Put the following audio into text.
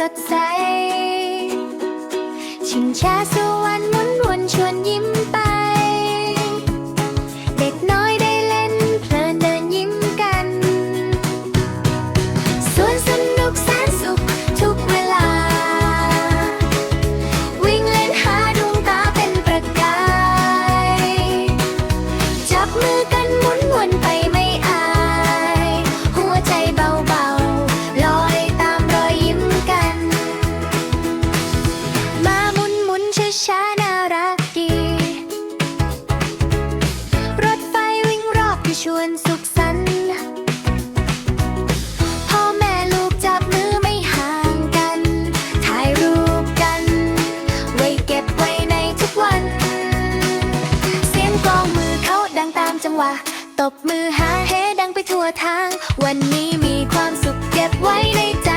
สดใส ชิงช้าสวรรค์หมุนวนชวนยิ้มไป ชวนสุขสันต์พ่อแม่ลูกจับมือไม่ห่างกัน ถ่ายรูปกัน ไวเก็บไวในทุกวัน เสียงกลองมือเขาดังตามจังหวะ ตบมือหาเฮดังไปทั่วทาง วันนี้มีความสุขเก็บไว้ในใจ